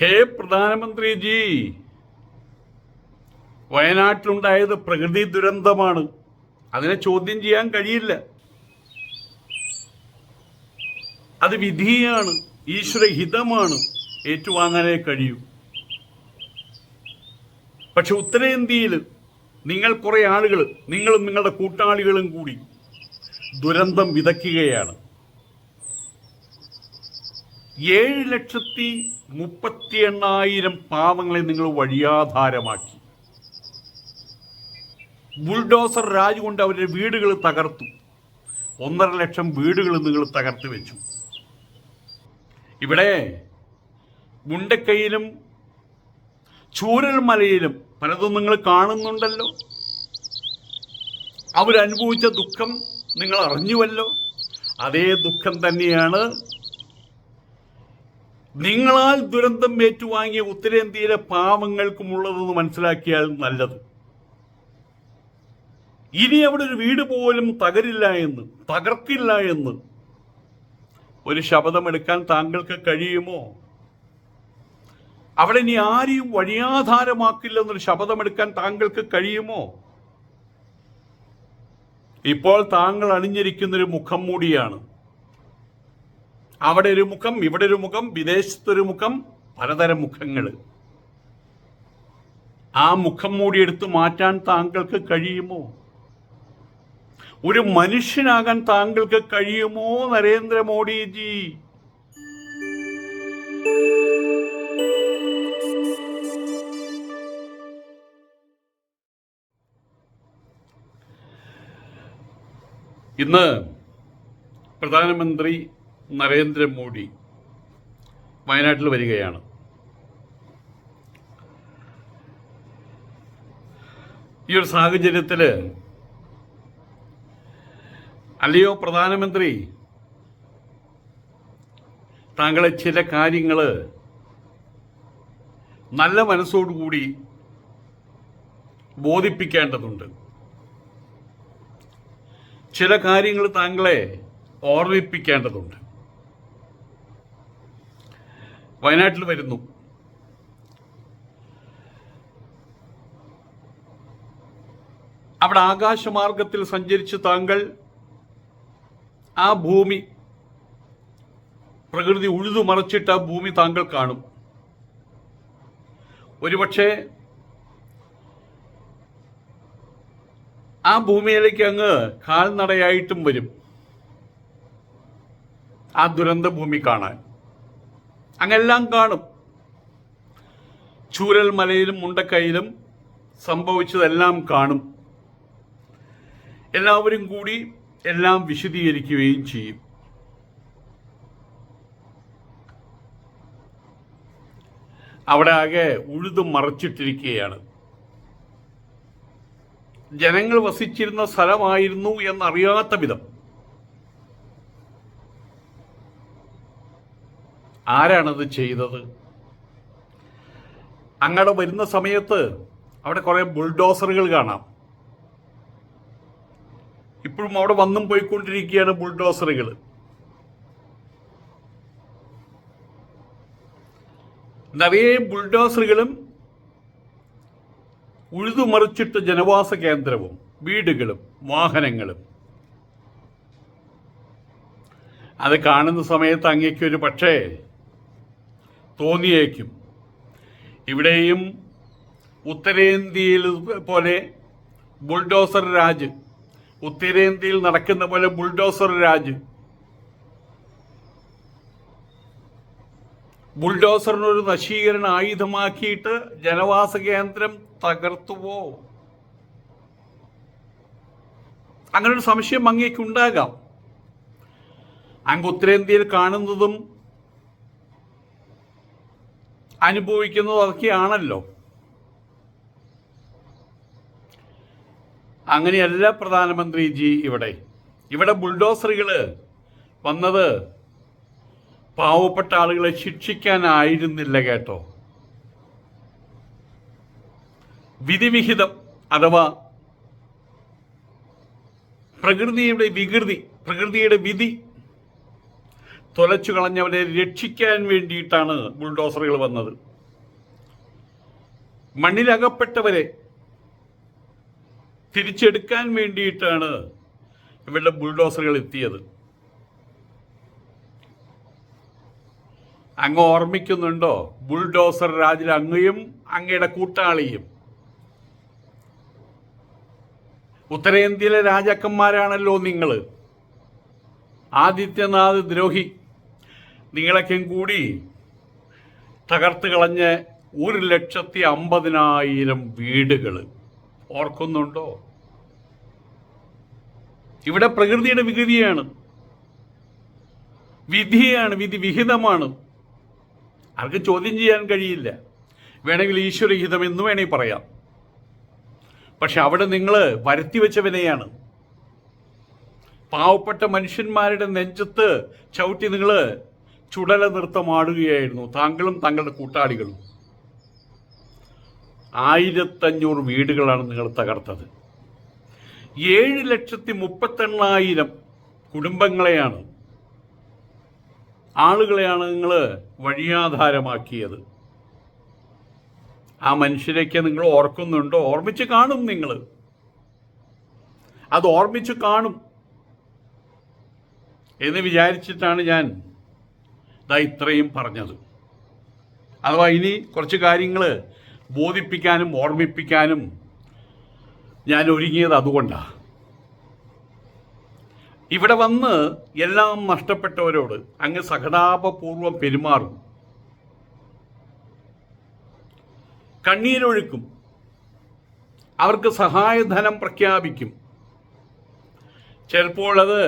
ഹേ പ്രധാനമന്ത്രിജി വയനാട്ടിലുണ്ടായത് പ്രകൃതി ദുരന്തമാണ്. അതിനെ ചോദ്യം ചെയ്യാൻ കഴിയില്ല. അത് വിധിയാണ് ഈശ്വരഹിതമാണ് ഏറ്റുവാങ്ങാനേ കഴിയൂ. പക്ഷെ ഉത്തരേന്ത്യയിൽ നിങ്ങൾ കുറെ ആളുകൾ നിങ്ങളും നിങ്ങളുടെ കൂട്ടാളികളും കൂടി ദുരന്തം വിതയ്ക്കുകയാണ്. ഏഴ് ലക്ഷത്തി മുപ്പത്തി എണ്ണായിരം പാവങ്ങളെ നിങ്ങൾ വഴിയാധാരമാക്കി. ബുൾഡോസർ രാജ് കൊണ്ട് അവരുടെ വീടുകൾ തകർത്തു. ഒന്നര ലക്ഷം വീടുകൾ നിങ്ങൾ തകർത്ത് വെച്ചു. ഇവിടെ മുണ്ടക്കൈയിലും ചൂരൽമലയിലും പലതും നിങ്ങൾ കാണുന്നുണ്ടല്ലോ. അവരനുഭവിച്ച ദുഃഖം നിങ്ങൾ അറിഞ്ഞുവല്ലോ. അതേ ദുഃഖം തന്നെയാണ് നിങ്ങളാൽ ദുരന്തം ഏറ്റുവാങ്ങിയ ഉത്തരേന്ത്യയിലെ പാവങ്ങൾക്കുമുള്ളതെന്ന് മനസ്സിലാക്കിയാൽ നല്ലത്. ഇനി അവിടെ ഒരു വീട് പോലും തകരില്ല എന്ന് തകർക്കില്ല എന്ന് ഒരു ശപഥമെടുക്കാൻ താങ്കൾക്ക് കഴിയുമോ? അവിടെ ഇനി ആരെയും വഴിയാധാരമാക്കില്ലെന്നൊരു ശപഥമെടുക്കാൻ താങ്കൾക്ക് കഴിയുമോ? ഇപ്പോൾ താങ്കൾ അണിഞ്ഞിരിക്കുന്നൊരു മുഖം മൂടിയാണ്. അവിടെ ഒരു മുഖം ഇവിടെ ഒരു മുഖം വിദേശത്തൊരു മുഖം പലതരം മുഖങ്ങൾ. ആ മുഖം മൂടി എടുത്തു മാറ്റാൻ താങ്കൾക്ക് കഴിയുമോ? ഒരു മനുഷ്യനാകാൻ താങ്കൾക്ക് കഴിയുമോ നരേന്ദ്രമോദിജി? ഇന്ന് പ്രധാനമന്ത്രി നരേന്ദ്രമോദി വയനാട്ടിൽ വരികയാണ്. ഈ ഒരു സാഹചര്യത്തിൽ അല്ലയോ പ്രധാനമന്ത്രി താങ്കളെ ചില കാര്യങ്ങൾ നല്ല മനസ്സോടുകൂടി ബോധിപ്പിക്കേണ്ടതുണ്ട്. ചില കാര്യങ്ങൾ താങ്കളെ ഓർമ്മിപ്പിക്കേണ്ടതുണ്ട്. വയനാട്ടിൽ വരുന്നു. അവിടെ ആകാശമാർഗത്തിൽ സഞ്ചരിച്ച് താങ്കൾ ആ ഭൂമി പ്രകൃതി ഉഴുതു മറച്ചിട്ട് ആ ഭൂമി താങ്കൾ കാണും. ഒരുപക്ഷെ ആ ഭൂമിയിലേക്ക് അങ്ങ് കാൽനടയായിട്ടും വരും. ആ ദുരന്ത ഭൂമി കാണാൻ. അങ്ങെല്ലാം കാണും. ചൂരൽ മലയിലും മുണ്ടക്കൈയിലും സംഭവിച്ചതെല്ലാം കാണും. എല്ലാവരും കൂടി എല്ലാം വിശദീകരിക്കുകയും ചെയ്യും. അവിടെ ആകെ ഉഴുതു മറച്ചിട്ടിരിക്കുകയാണ്. ജനങ്ങൾ വസിച്ചിരുന്ന സ്ഥലമായിരുന്നു എന്നറിയാത്ത വിധം. ആരാണത് ചെയ്തത്? അങ്ങോട്ട് വരുന്ന സമയത്ത് അവിടെ കുറെ ബുൾഡോസറുകൾ കാണാം. ഇപ്പോഴും അവിടെ വന്നും പോയിക്കൊണ്ടിരിക്കുകയാണ് ബുൾഡോസറുകൾ. നിറയെ ബുൾഡോസറുകളും ഉഴുതുമറിച്ചിട്ട് ജനവാസ കേന്ദ്രവും വീടുകളും വാഹനങ്ങളും. അത് കാണുന്ന സമയത്ത് അങ്ങേക്കൊരു പക്ഷേ തോന്നിയേക്കും. ഇവിടെയും ഉത്തരേന്ത്യയിൽ പോലെ ബുൾഡോസർ രാജ് ഉത്തരേന്ത്യയിൽ നടക്കുന്ന പോലെ ബുൾഡോസർ രാജ്. ബുൾഡോസറിനൊരു നശീകരണ ആയുധമാക്കിയിട്ട് ജനവാസ കേന്ദ്രം തകർത്തുവോ? അങ്ങനൊരു സംശയം അങ്ങേക്കുണ്ടാകാം. അങ്ങ് ഉത്തരേന്ത്യയിൽ കാണുന്നതും അനുഭവിക്കുന്നതും അതൊക്കെയാണല്ലോ അങ്ങനെയല്ല പ്രധാനമന്ത്രിജി ഇവിടെ. ഇവിടെ ബുൾഡോസറുകൾ വന്നത് പാവപ്പെട്ട ആളുകളെ ശിക്ഷിക്കാനായിരുന്നില്ല കേട്ടോ. വിധിവിഹിതം അഥവാ പ്രകൃതിയുടെ വികൃതി പ്രകൃതിയുടെ വിധി തൊലച്ചു കളഞ്ഞവരെ രക്ഷിക്കാൻ വേണ്ടിയിട്ടാണ് ബുൾഡോസറുകൾ വന്നത്. മണ്ണിലകപ്പെട്ടവരെ തിരിച്ചെടുക്കാൻ വേണ്ടിയിട്ടാണ് ഇവരുടെ ബുൾഡോസറുകൾ എത്തിയത്. അങ്ങ് ഓർമ്മിക്കുന്നുണ്ടോ? ബുൾഡോസർ രാജിൽ അങ്ങയും അങ്ങയുടെ കൂട്ടാളിയും. ഉത്തരേന്ത്യയിലെ രാജാക്കന്മാരാണല്ലോ നിങ്ങൾ ആദിത്യനാഥ് ദ്രോഹി നിങ്ങളൊക്കെ കൂടി തകർത്ത് കളഞ്ഞ് ഒരു ലക്ഷത്തി അമ്പതിനായിരം വീടുകൾ ഓർക്കുന്നുണ്ടോ? ഇവിടെ പ്രകൃതിയുടെ വികൃതിയാണ്. വിധിയാണ് വിധി വിഹിതമാണ്. ആർക്ക് ചോദ്യം ചെയ്യാൻ കഴിയില്ല. വേണമെങ്കിൽ ഈശ്വരഹിതം എന്ന് വേണമെങ്കിൽ പറയാം. പക്ഷെ അവിടെ നിങ്ങൾ വരുത്തി വെച്ചവനെയാണ്. പാവപ്പെട്ട മനുഷ്യന്മാരുടെ നെഞ്ചത്ത് ചവിട്ടി നിങ്ങൾ ചുടല നൃത്തമാടുകയായിരുന്നു താങ്കളും താങ്കളുടെ കൂട്ടാളികളും. ആയിരത്തഞ്ഞൂറ് വീടുകളാണ് നിങ്ങൾ തകർത്തത്. ഏഴ് ലക്ഷത്തി മുപ്പത്തെണ്ണായിരം കുടുംബങ്ങളെയാണ് ആളുകളെയാണ് നിങ്ങൾ വഴിയാധാരമാക്കിയത്. ആ മനുഷ്യരെയൊക്കെ നിങ്ങൾ ഓർക്കുന്നുണ്ടോ? ഓർമ്മിച്ച് കാണും നിങ്ങൾ. അത് ഓർമ്മിച്ച് കാണും എന്ന് വിചാരിച്ചിട്ടാണ് ഞാൻ ഇതാ ഇത്രയും പറഞ്ഞത്. അഥവാ ഇനി കുറച്ച് കാര്യങ്ങൾ ബോധിപ്പിക്കാനും ഓർമ്മിപ്പിക്കാനും ഞാൻ ഒരുങ്ങിയത് അതുകൊണ്ടാണ് ഇവിടെ വന്ന് എല്ലാം നഷ്ടപ്പെട്ടവരോട് അങ്ങ് സഹതാപപൂർവം പെരുമാറും. കണ്ണീരൊഴുക്കും. അവർക്ക് സഹായധനം പ്രഖ്യാപിക്കും. ചിലപ്പോൾ അത്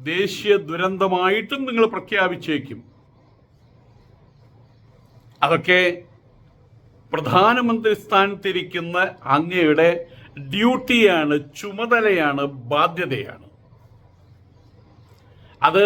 ദേശീയ ദുരന്തമായിട്ടും നിങ്ങൾ പ്രഖ്യാപിച്ചേക്കും. അതൊക്കെ പ്രധാനമന്ത്രി സ്ഥാനത്തിരിക്കുന്ന അങ്ങയുടെ ഡ്യൂട്ടിയാണ് ചുമതലയാണ് ബാധ്യതയാണ്. അത്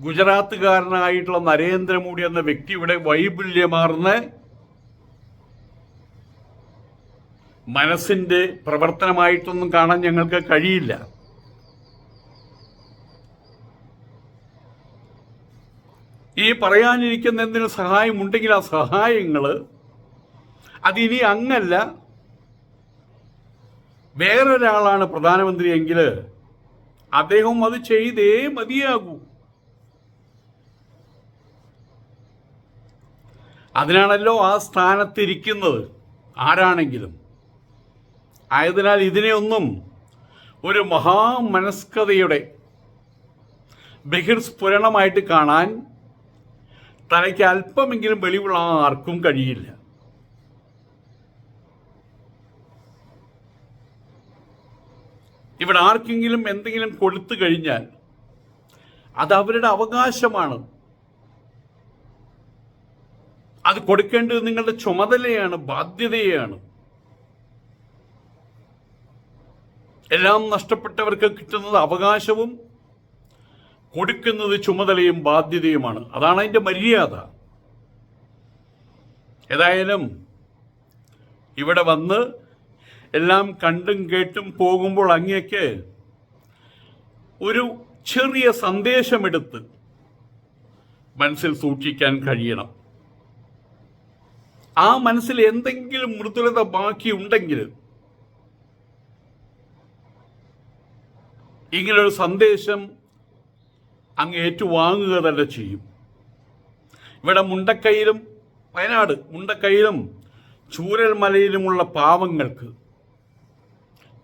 ഗുജറാത്തുകാരനായിട്ടുള്ള നരേന്ദ്രമോദി എന്ന വ്യക്തിയുടെ വൈപുല്യമാർന്ന മനസ്സിന്റെ പ്രവർത്തനമായിട്ടൊന്നും കാണാൻ ഞങ്ങൾക്ക് കഴിയില്ല. ഈ പറയാനിരിക്കുന്ന എന്തിനു സഹായമുണ്ടെങ്കിൽ ആ സഹായങ്ങൾ അതിനി അങ്ങല്ല. വേറൊരാളാണ് പ്രധാനമന്ത്രിയെങ്കിൽ അദ്ദേഹം അത് ചെയ്തേ മതിയാകൂ. അതിനാണല്ലോ ആ സ്ഥാനത്തിരിക്കുന്നത്. ആരാണെങ്കിലും. ആയതിനാൽ ഇതിനെയൊന്നും ഒരു മഹാമനസ്കതയുടെ ബഹിർസ്ഫുരണമായിട്ട് കാണാൻ തനിക്ക് അല്പമെങ്കിലും വെളിവുള്ള ആർക്കും കഴിയില്ല. ഇവിടെ ആർക്കെങ്കിലും എന്തെങ്കിലും കൊടുത്തു കഴിഞ്ഞാൽ അത് അവരുടെ അവകാശമാണ്. അത് കൊടുക്കേണ്ടത് നിങ്ങളുടെ ചുമതലയാണ് ബാധ്യതയാണ്. എല്ലാം നഷ്ടപ്പെട്ടവർക്ക് കിട്ടുന്നത് അവകാശവും കൊടുക്കുന്നത് ചുമതലയും ബാധ്യതയുമാണ്. അതാണ് അതിന്റെ മര്യാദ. ഏതായാലും ഇവിടെ വന്ന് എല്ലാം കണ്ടും കേട്ടും പോകുമ്പോൾ അങ്ങേക്ക് ഒരു ചെറിയ സന്ദേശമെടുത്ത് മനസ്സിൽ സൂക്ഷിക്കാൻ കഴിയണം. ആ മനസ്സിൽ എന്തെങ്കിലും മൃദുലത ബാക്കിയുണ്ടെങ്കിൽ ഇങ്ങനൊരു സന്ദേശം അങ്ങ് ഏറ്റുവാങ്ങുക തന്നെ ചെയ്യും. ഇവിടെ മുണ്ടക്കൈയിലും വയനാട് മുണ്ടക്കൈയിലും ചൂരൽ ചൂരൽമലയിലുമുള്ള പാവങ്ങൾക്ക്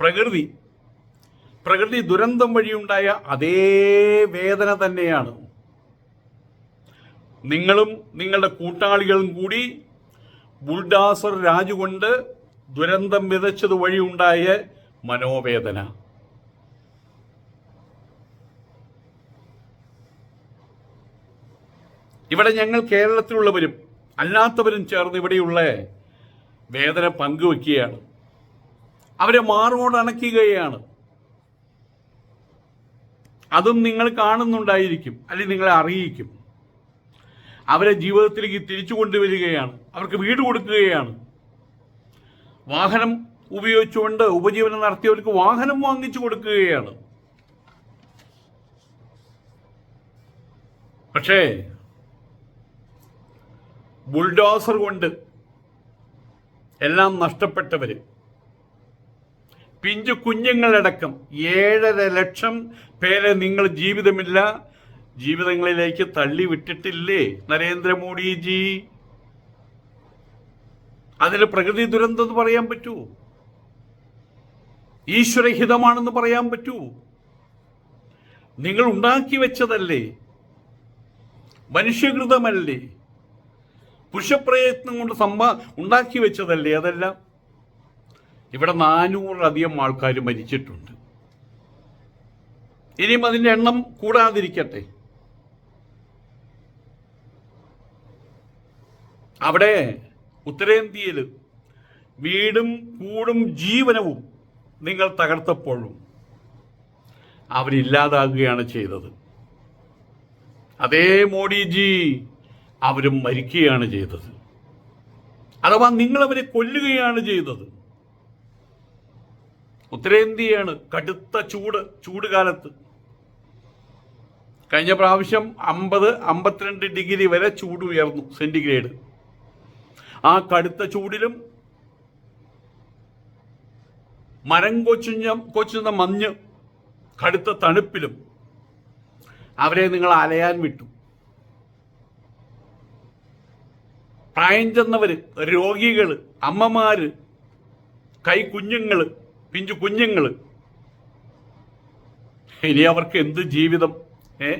പ്രകൃതി പ്രകൃതി ദുരന്തം വഴിയുണ്ടായ അതേ വേദന തന്നെയാണ്. നിങ്ങളും നിങ്ങളുടെ കൂട്ടാളികളും കൂടി ബുൾഡാസർ രാജുകൊണ്ട് ദുരന്തം വിതച്ചത് വഴിയുണ്ടായ മനോവേദന. ഇവിടെ ഞങ്ങൾ കേരളത്തിലുള്ളവരും അല്ലാത്തവരും ചേർന്ന് ഇവിടെയുള്ള വേദന പങ്കുവെക്കുകയാണ്. അവരെ മാറോട് അണയ്ക്കുകയാണ്. അതും നിങ്ങൾ കാണുന്നുണ്ടായിരിക്കും അല്ലെങ്കിൽ നിങ്ങളെ അറിയിക്കും. അവരെ ജീവിതത്തിലേക്ക് തിരിച്ചു കൊണ്ടുവരികയാണ് അവർക്ക് വീട് കൊടുക്കുകയാണ്. വാഹനം ഉപയോഗിച്ചുകൊണ്ട് ഉപജീവനം നടത്തിയവർക്ക് വാഹനം വാങ്ങിച്ചു കൊടുക്കുകയാണ്. പക്ഷേ ബുൾഡോസർ കൊണ്ട് എല്ലാം നഷ്ടപ്പെട്ടവർ പിഞ്ചു കുഞ്ഞുങ്ങളടക്കം ഏഴര ലക്ഷം പേരെ നിങ്ങൾ ജീവിതമില്ല ജീവിതങ്ങളിലേക്ക് തള്ളി വിട്ടിട്ടില്ലേ നരേന്ദ്രമോദിജി? അതിന് പ്രകൃതി ദുരന്തം എന്ന് പറയാൻ പറ്റൂ. ഈശ്വരഹിതമാണെന്ന് പറയാൻ പറ്റൂ. നിങ്ങൾ ഉണ്ടാക്കി വെച്ചതല്ലേ? മനുഷ്യകൃതമല്ലേ? പുരുഷപ്രയത്നം കൊണ്ട് സമ്പാ ഉണ്ടാക്കി വെച്ചതല്ലേ അതെല്ലാം? ഇവിടെ നാനൂറിലധികം ആൾക്കാർ മരിച്ചിട്ടുണ്ട്. ഇനിയും അതിന്റെ എണ്ണം കൂടാതിരിക്കട്ടെ. അവിടെ ഉത്തരേന്ത്യയിൽ വീടും കൂടും ജീവനവും നിങ്ങൾ തകർത്തപ്പോഴും അവരില്ലാതാകുകയാണ് ചെയ്തത്. അതേ മോഡിജി അവരും മരിക്കുകയാണ് ചെയ്തത്. അഥവാ നിങ്ങൾ അവരെ കൊല്ലുകയാണ് ചെയ്തത്. ഉത്തരേന്ത്യയാണ് കടുത്ത ചൂട് ചൂട് കാലത്ത് കഴിഞ്ഞ പ്രാവശ്യം അമ്പത് അമ്പത്തിരണ്ട് ഡിഗ്രി വരെ ചൂട് ഉയർന്നു സെന്റിഗ്രേഡ്. ആ കടുത്ത ചൂടിലും മരം കൊച്ചുഞ്ഞ കൊച്ചുന്ന മഞ്ഞ് കടുത്ത തണുപ്പിലും അവരെ നിങ്ങൾ അലയാൻ വിട്ടു. പ്രായം ചെന്നവർ രോഗികൾ അമ്മമാര് കൈ കുഞ്ഞുങ്ങൾ പിഞ്ചു കുഞ്ഞുങ്ങൾ ഇനി അവർക്ക് എന്ത് ജീവിതം? ഏ?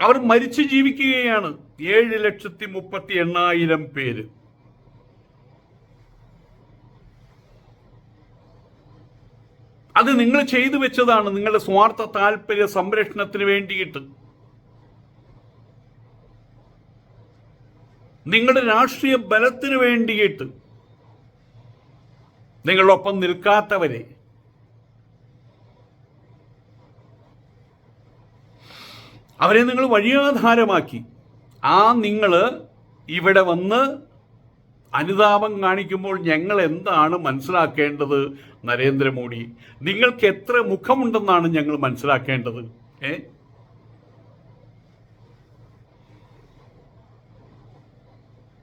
അവർ മരിച്ചു ജീവിക്കുകയാണ്. ഏഴ് ലക്ഷത്തി മുപ്പത്തി എണ്ണായിരം പേര്. അത് നിങ്ങൾ ചെയ്തു വെച്ചതാണ് നിങ്ങളുടെ സ്വാർത്ഥ താല്പര്യ സംരക്ഷണത്തിന് വേണ്ടിയിട്ട്. നിങ്ങളുടെ രാഷ്ട്രീയ ബലത്തിന് വേണ്ടിയിട്ട് നിങ്ങളൊപ്പം നിൽക്കാത്തവരെ അവരെ നിങ്ങൾ വഴിയാധാരമാക്കി. ആ നിങ്ങൾ ഇവിടെ വന്ന് അനുതാപം കാണിക്കുമ്പോൾ ഞങ്ങൾ എന്താണ് മനസ്സിലാക്കേണ്ടത് നരേന്ദ്രമോദി? നിങ്ങൾക്ക് എത്ര മുഖമുണ്ടെന്നാണ് ഞങ്ങൾ മനസ്സിലാക്കേണ്ടത്? ഏ?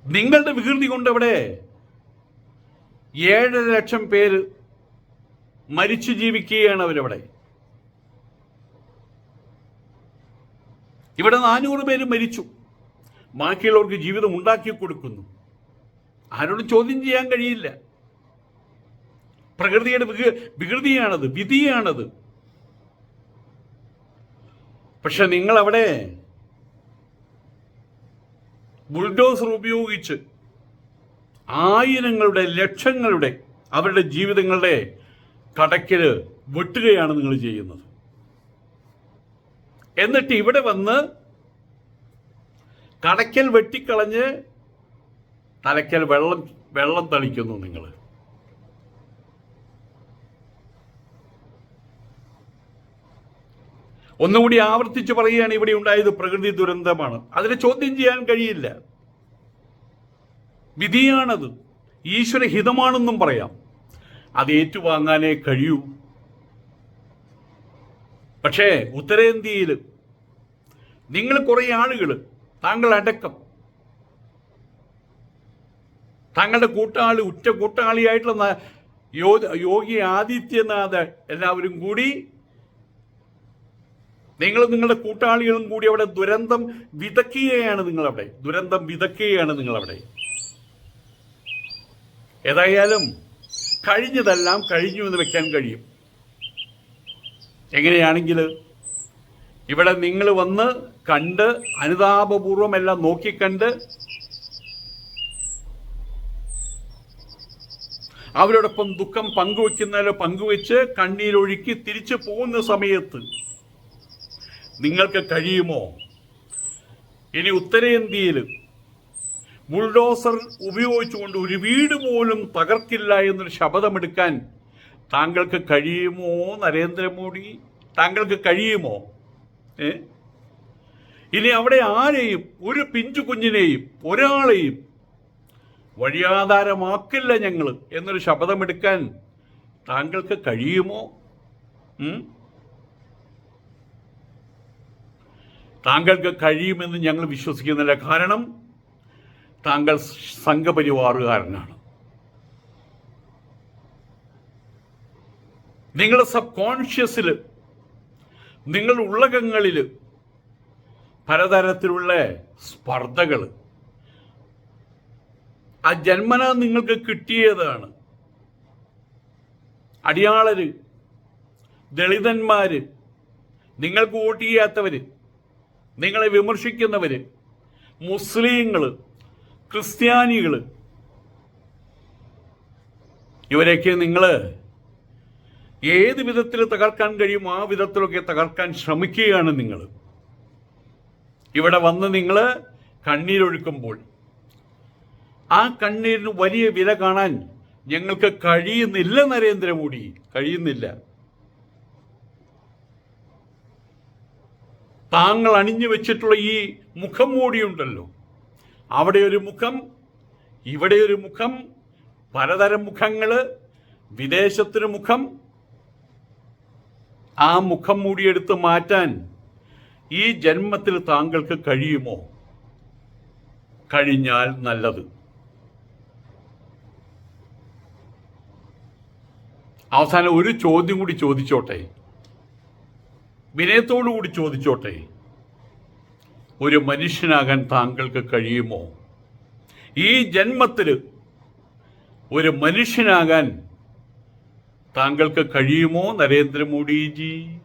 നിങ്ങളുടെ വികൃതി കൊണ്ട് അവിടെ ഏഴര ലക്ഷം പേര് മരിച്ചു ജീവിക്കുകയാണ് അവരവിടെ. ഇവിടെ നാനൂറ് പേര് മരിച്ചു. ബാക്കിയുള്ളവർക്ക് ജീവിതം ഉണ്ടാക്കി കൊടുക്കുന്നു. ആരോടും ചോദ്യം ചെയ്യാൻ കഴിയില്ല. പ്രകൃതിയുടെ വിക വികൃതിയാണത് വിധിയാണത്. പക്ഷെ നിങ്ങൾ അവിടെ ബുൾഡോസർ ഉപയോഗിച്ച് ആയിരങ്ങളുടെ ലക്ഷങ്ങളുടെ അവരുടെ ജീവിതങ്ങളുടെ കടക്കിൽ വെട്ടുകയാണ് നിങ്ങൾ ചെയ്യുന്നത്. എന്നിട്ട് ഇവിടെ വന്ന് കടക്കൽ വെട്ടിക്കളഞ്ഞ് തലയ്ക്കൽ വെള്ളം വെള്ളം തളിക്കുന്നു നിങ്ങൾ. ഒന്നുകൂടി ആവർത്തിച്ച് പറയുകയാണ് ഇവിടെ ഉണ്ടായത് പ്രകൃതി ദുരന്തമാണ്. അതിനെ ചോദ്യം ചെയ്യാൻ കഴിയില്ല. വിധിയാണത്. ഈശ്വര ഹിതമാണെന്നും പറയാം. അത് ഏറ്റുവാങ്ങാനേ കഴിയൂ. പക്ഷേ ഉത്തരേന്ത്യയിൽ നിങ്ങൾ കുറേ ആളുകൾ താങ്കൾ അടക്കം താങ്കളുടെ കൂട്ടാളി ഉറ്റ കൂട്ടാളിയായിട്ടുള്ള യോഗി ആദിത്യനാഥ് എല്ലാവരും കൂടി നിങ്ങൾ നിങ്ങളുടെ കൂട്ടാളികളും കൂടി അവിടെ ദുരന്തം വിതയ്ക്കുകയാണ് നിങ്ങളവിടെ. ദുരന്തം വിതയ്ക്കുകയാണ് നിങ്ങളവിടെ. ഏതായാലും കഴിഞ്ഞതെല്ലാം കഴിഞ്ഞു എന്ന് വെക്കാൻ കഴിയും. എങ്ങനെയാണെങ്കിൽ ഇവിടെ നിങ്ങൾ വന്ന് കണ്ട് അനുതാപപൂർവം എല്ലാം നോക്കിക്കണ്ട് അവരോടൊപ്പം ദുഃഖം പങ്കുവെക്കുന്നതിൽ പങ്കുവെച്ച് കണ്ണീരൊഴുക്കി തിരിച്ചു പോകുന്ന സമയത്ത് നിങ്ങൾക്ക് കഴിയുമോ? ഇനി ഉത്തരേന്ത്യയിൽ ബുൾഡോസർ ഉപയോഗിച്ചുകൊണ്ട് ഒരു വീട് പോലും തകർക്കില്ല എന്നൊരു ശപഥമെടുക്കാൻ താങ്കൾക്ക് കഴിയുമോ നരേന്ദ്രമോദി? താങ്കൾക്ക് കഴിയുമോ? ഏ? ഇനി അവിടെ ആരെയും ഒരു പിഞ്ചു കുഞ്ഞിനെയും ഒരാളെയും വഴിയാധാരമാക്കില്ല ഞങ്ങൾ എന്നൊരു ശപഥമെടുക്കാൻ താങ്കൾക്ക് കഴിയുമോ? താങ്കൾക്ക് കഴിയുമെന്ന് ഞങ്ങൾ വിശ്വസിക്കുന്നില്ല. കാരണം താങ്കൾ സംഘപരിവാറുകാരനാണ്. നിങ്ങളുടെ സബ് കോൺഷ്യസിൽ നിങ്ങളുടെ ഉള്ളകങ്ങളിൽ പലതരത്തിലുള്ള സ്പർദ്ധകൾ ആ ജന്മന നിങ്ങൾക്ക് കിട്ടിയതാണ്. അടിയാളര് ദളിതന്മാര് നിങ്ങൾക്ക് വോട്ട് ചെയ്യാത്തവര് നിങ്ങളെ വിമർശിക്കുന്നവര് മുസ്ലിങ്ങൾ ക്രിസ്ത്യാനികൾ ഇവരെയൊക്കെ നിങ്ങൾ ഏത് വിധത്തിൽ തകർക്കാൻ കഴിയും ആ വിധത്തിലൊക്കെ തകർക്കാൻ ശ്രമിക്കുകയാണ് നിങ്ങൾ ഇവിടെ വന്ന് നിങ്ങൾ കണ്ണീരൊഴുക്കുമ്പോൾ ആ കണ്ണീരിന് വലിയ വില കാണാൻ ഞങ്ങൾക്ക് കഴിയുന്നില്ല നരേന്ദ്രമോദി. കഴിയുന്നില്ല. താങ്കൾ അണിഞ്ഞു വെച്ചിട്ടുള്ള ഈ മുഖം മൂടിയുണ്ടല്ലോ. അവിടെ ഒരു മുഖം ഇവിടെ ഒരു മുഖം പലതരം മുഖങ്ങൾ വിദേശത്തിന് മുഖം. ആ മുഖം മൂടിയെടുത്ത് മാറ്റാൻ ഈ ജന്മത്തിൽ താങ്കൾക്ക് കഴിയുമോ? കഴിഞ്ഞാൽ നല്ലത്. അവസാനം ഒരു ചോദ്യം കൂടി ചോദിച്ചോട്ടെ. വിനയത്തോടു കൂടി ചോദിച്ചോട്ടെ? ഒരു മനുഷ്യനാകാൻ താങ്കൾക്ക് കഴിയുമോ? ഈ ജന്മത്തിൽ ഒരു മനുഷ്യനാകാൻ താങ്കൾക്ക് കഴിയുമോ നരേന്ദ്രമോദിജി?